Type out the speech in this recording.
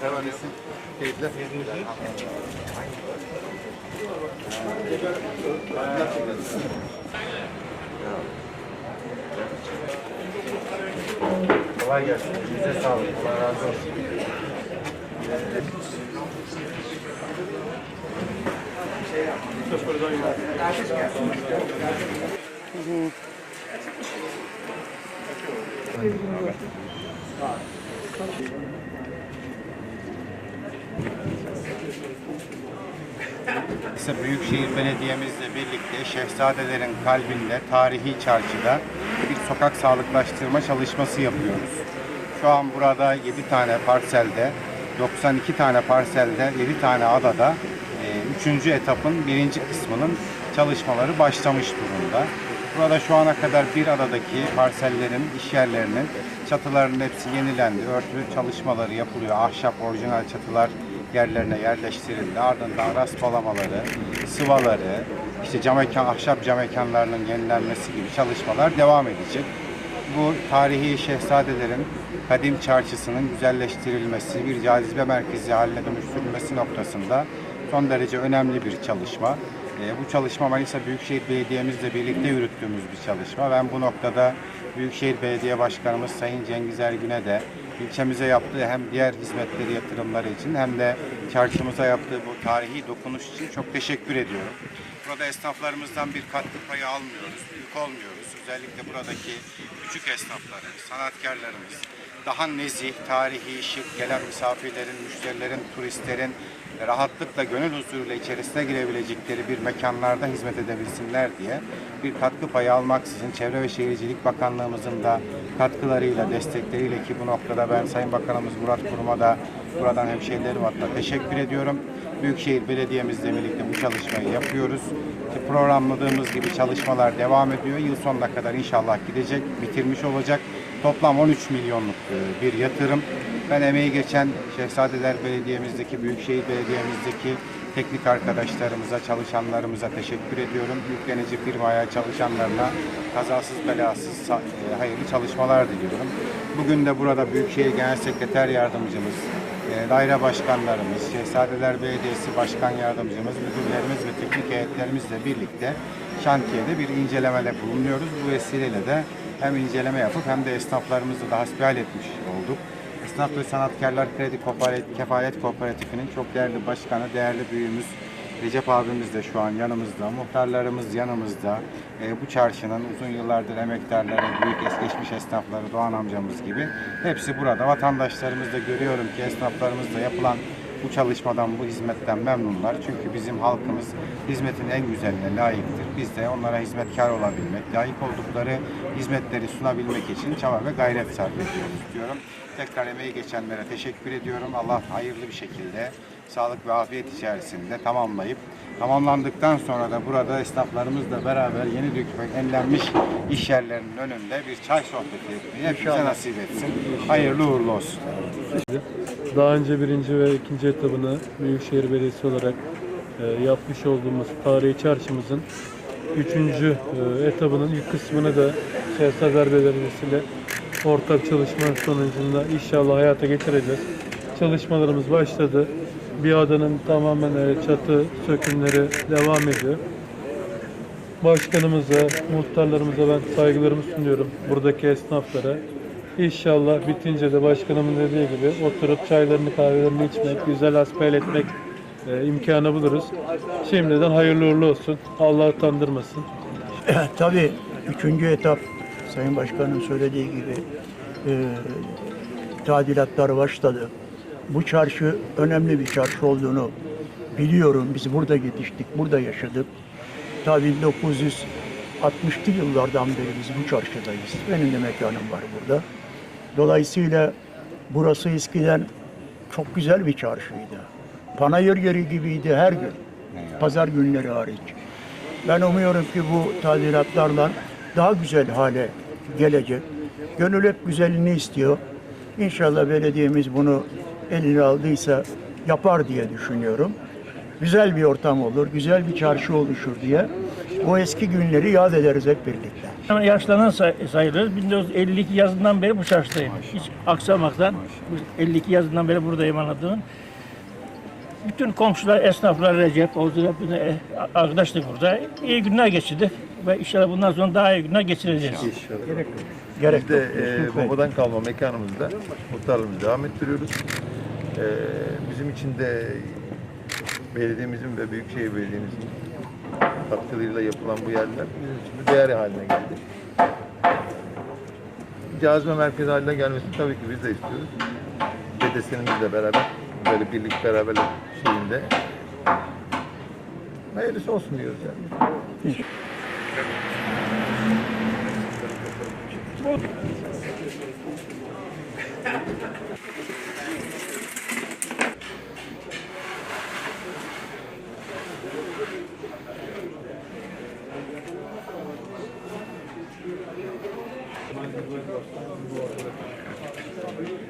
Hemen Keyifler. Kolay gelsin. Bize sağlık. Allah razı olsun. İse Büyükşehir Belediye'mizle birlikte Şehzadelerin kalbinde tarihi çarşıda bir sokak sağlıklaştırma çalışması yapıyoruz. Şu an burada 7 tane parselde, 92 tane parselde, 7 tane adada 3. etapın birinci kısmının çalışmaları başlamış durumda. Burada şu ana kadar bir adadaki parsellerin, iş yerlerinin çatılarının hepsi yenilendi. Örtü çalışmaları yapılıyor. Ahşap orijinal çatılar yerlerine yerleştirildi. Ardından rasbalamaları, sıvaları, işte cam mekan, ahşap cam mekanlarının yenilenmesi gibi çalışmalar devam edecek. Bu tarihi şehzadelerin kadim çarşısının güzelleştirilmesi, bir cazibe merkezi haline dönüştürülmesi noktasında son derece önemli bir çalışma. E, bu çalışma Manisa Büyükşehir Belediye'mizle birlikte yürüttüğümüz bir çalışma. Ben bu noktada Büyükşehir Belediye Başkanımız Sayın Cengiz Ergün'e de ilçemize yaptığı hem diğer hizmetleri, yatırımları için hem de çarşımıza yaptığı bu tarihi dokunuş için çok teşekkür ediyorum. Burada esnaflarımızdan bir katkı payı almıyoruz, büyük olmuyoruz. Özellikle buradaki küçük esnafları, sanatkarlarımız, daha nezih, tarihi, şık gelen misafirlerin, müşterilerin, turistlerin rahatlıkla gönül huzuruyla içerisine girebilecekleri bir mekanlarda hizmet edebilsinler diye bir katkı payı almaksızın Çevre ve Şehircilik Bakanlığımızın da katkılarıyla, destekleriyle ki bu noktada ben Sayın Bakanımız Murat Kurum'a da buradan hemşehrilerim adına teşekkür ediyorum. Büyükşehir Belediye'mizle birlikte bu çalışmayı yapıyoruz. Programladığımız gibi çalışmalar devam ediyor. Yıl sonuna kadar inşallah gidecek, bitirmiş olacak. Toplam 13 milyonluk e, bir yatırım. Ben emeği geçen Şehzadeler Belediye'mizdeki, Büyükşehir Belediye'mizdeki teknik arkadaşlarımıza, çalışanlarımıza teşekkür ediyorum. Yüklenici firmaya, çalışanlarına kazasız belasız e, hayırlı çalışmalar diliyorum. Bugün de burada Büyükşehir Genel Sekreter Yardımcımız, e, daire başkanlarımız, Şehzadeler Belediyesi Başkan Yardımcımız, müdürlerimiz ve teknik heyetlerimizle birlikte şantiyede bir incelemede bulunuyoruz. Bu vesileyle de hem inceleme yapıp hem de esnaflarımızı da hasbihal etmiş olduk. Esnaf ve Sanatkarlar Kredi Kooperatif- Kefalet Kooperatifi'nin çok değerli başkanı, değerli büyüğümüz Recep abimiz de şu an yanımızda, muhtarlarımız yanımızda. E, bu çarşının uzun yıllardır emektarları, büyük es geçmiş esnafları, Doğan amcamız gibi hepsi burada. Vatandaşlarımız da görüyorum ki esnaflarımızla yapılan bu çalışmadan, bu hizmetten memnunlar. Çünkü bizim halkımız hizmetin en güzeline layıktır. Biz de onlara hizmetkar olabilmek, layık oldukları hizmetleri sunabilmek için çaba ve gayret sarf ediyoruz diyorum. Tekrar emeği geçenlere teşekkür ediyorum. Allah hayırlı bir şekilde sağlık ve afiyet içerisinde tamamlayıp tamamlandıktan sonra da burada esnaflarımızla beraber yeni dökümek enlenmiş iş yerlerinin önünde bir çay sohbeti etmeyi hepimize nasip etsin. Hayırlı uğurlu olsun. Daha önce birinci ve ikinci etabını Büyükşehir Belediyesi olarak e, yapmış olduğumuz tarihi çarşımızın üçüncü e, etabının ilk kısmını da Şehzadeler Belediyesi ile ortak çalışma sonucunda inşallah hayata geçireceğiz. Çalışmalarımız başladı. Bir adanın tamamen e, çatı sökümleri devam ediyor. Başkanımıza, muhtarlarımıza ben saygılarımı sunuyorum. Buradaki esnaflara. İnşallah bitince de başkanımın dediği gibi oturup çaylarını kahvelerini içmek, güzel hasbihal etmek e, imkanı buluruz. Şimdiden hayırlı uğurlu olsun. Allah utandırmasın. Tabii üçüncü etap Sayın Başkan'ın söylediği gibi e, tadilatlar başladı. Bu çarşı önemli bir çarşı olduğunu biliyorum. Biz burada yetiştik, burada yaşadık. Tabii 1960'lı yıllardan beri biz bu çarşıdayız. Benim de mekanım var burada. Dolayısıyla burası eskiden çok güzel bir çarşıydı. Panayır yeri gibiydi her gün. Pazar günleri hariç. Ben umuyorum ki bu tadilatlarla daha güzel hale gelecek. Gönül hep güzelini istiyor. İnşallah belediyemiz bunu eline aldıysa yapar diye düşünüyorum. güzel bir ortam olur, güzel bir çarşı oluşur diye o eski günleri yad ederiz hep birlikte. Hemen yaşlanan say- sayılır. 1952 yazından beri bu çarşıdayım. Hiç aksamaktan. bu 52 yazından beri buradayım anladığım. Bütün komşular, esnaflar, Recep, Oğuzlar hepine e, arkadaşlık burada. İyi günler geçirdik ve inşallah bundan sonra daha iyi günler geçireceğiz. Gerek Biz de yok. e, babadan kalma mekanımızda muhtarlığımızı devam ettiriyoruz. Ee, bizim için de belediyemizin ve Büyükşehir Belediye'mizin katkılarıyla yapılan bu yerler bizim için de değer haline geldi. Cazime merkezi haline gelmesini tabii ki biz de istiyoruz. Dedesinimizle beraber böyle birlik beraberlik şeyinde hayırlısı olsun diyoruz yani. Hiç.